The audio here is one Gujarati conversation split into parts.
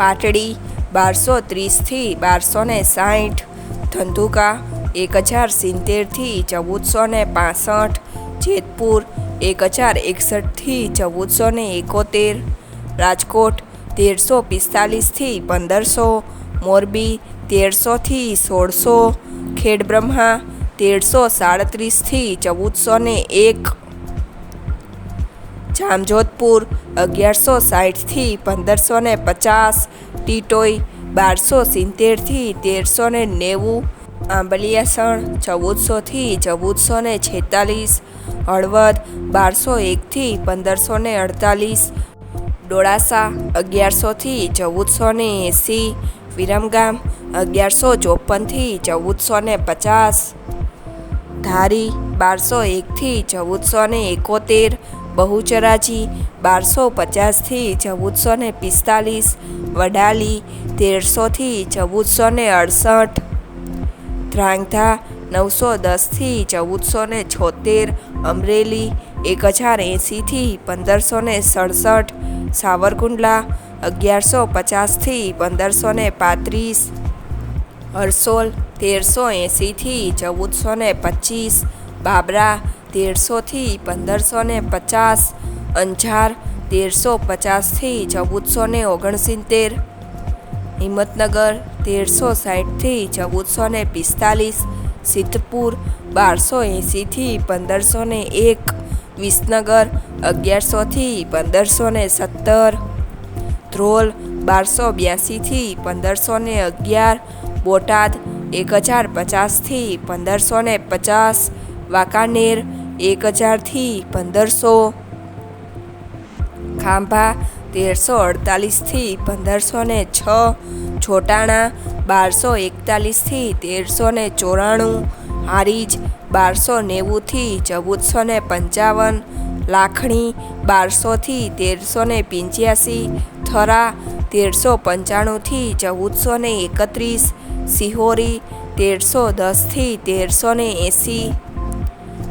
પાટડી બારસો ત્રીસથી બારસો ને સાઠ, ધંધુકા એક હજાર સિત્તેરથી ચૌદસો ને પાસઠ, જેતપુર એક હજાર એકસઠથી ચૌદસો ને એકોતેર, રાજકોટ તેરસો પિસ્તાલીસથી પંદરસો, મોરબી તેરસોથી સોળસો, ખેડબ્રહ્મા તેરસો સાડત્રીસથી ચૌદસો ને એક. જામજોધપુર અગિયારસો સાઠથી પંદરસો ને પચાસ, ટીટોઈ બારસો સિત્તેરથી તેરસો ને નેવું, આંબલિયાસણ ચૌદસોથી ચૌદસો ને છેતાલીસ, હળવદ બારસો એકથી પંદરસો ને અડતાલીસ, ડોળાસા અગિયારસોથી ચૌદસો ને એંસી, વિરમગામ અગિયારસો ચોપનથી ચૌદસો ને પચાસ, ધારી બારસો એકથી ચૌદસો ને એકોતેર બહુચરાજી બારસો પચાસથી ચૌદસો ને પિસ્તાલીસ, વડાલી તેરસોથી ચૌદસો ને અડસઠ ધ્રાંગધા નવસો દસથી ચૌદસો ને છોતેર, અમરેલી એક હજાર એંસીથી પંદરસો ને સડસઠ, સાવરકુંડલા અગિયારસો પચાસથી પંદરસો ને પાંત્રીસ, હરસોલ તેરસો એંસીથી ચૌદસો ને પચીસ બાબરા તેરસોથી પંદરસો ને પચાસ, અંજાર તેરસો પચાસથી ચૌદસો ને ઓગણસિત્તેર, હિંમતનગર તેરસો સાઠથી ચૌદસો ને પિસ્તાલીસ, સિદ્ધપુર બારસો એંસીથી પંદરસો ને એક, વિસનગર અગિયારસોથી પંદરસો ને સત્તર, ધ્રોલ બારસો બ્યાસીથી પંદરસો ને અગિયાર, બોટાદ એક હજાર પચાસથી પંદરસો ને પચાસ વાંકાનેર, એક હજારથી પંદરસો. ખાંભા, તેરસો અડતાલીસથી પંદરસો ને છ. છોટાણા, બારસો એકતાલીસથી તેરસો ને ચોરાણું. હારીજ, બારસો નેવુંથી ચૌદસો ને પંચાવન. લાખણી, બારસોથી તેરસો ને પંચ્યાસી. થરા, તેરસો પંચાણુંથી ચૌદસો ને એકત્રીસ. સિહોરી, તેરસો દસથી તેરસો ને એંસી.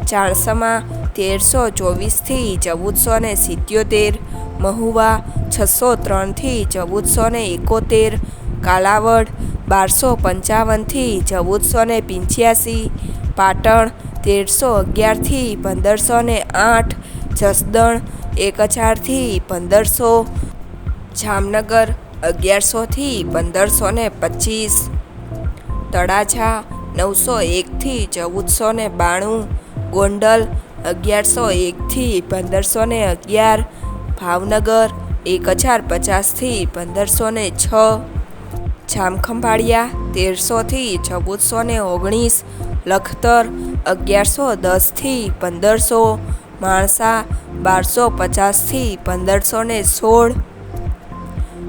ચાણસમા તેરસો ચોવીસથી ચૌદસો ને સિત્યોતેર, મહુવા છસો ત્રણથી ચૌદસો ને એકોતેર, કાલાવડ બારસો પંચાવનથી ચૌદસો ને પંચ્યાસી, પાટણ તેરસો અગિયારથી પંદરસો ને આઠ, જસદણ એક હજારથી પંદરસો, જામનગર અગિયારસોથી પંદરસો ને પચીસ, તળાજા નવસો એકથી ચૌદસો ને બાણું ગોંડલ અગિયારસો એકથી પંદરસો ને અગિયાર, ભાવનગર એક હજાર પચાસથી પંદરસો ને છ, જામખંભાળિયા તેરસોથી ચૌદસો ને ઓગણીસ, લખતર અગિયારસો દસથી પંદરસો, માણસા બારસો પચાસથી પંદરસો ને સોળ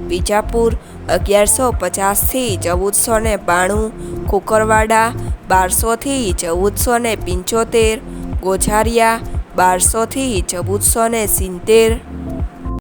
બીજાપુર અગિયારસો પચાસથી ચૌદસો ને બાણું, કુકરવાડા, બારસોથી ચૌદસો ને પંચોતેર, ગોઝારિયા, બારસોથી ચૌદસો ને સિત્તેર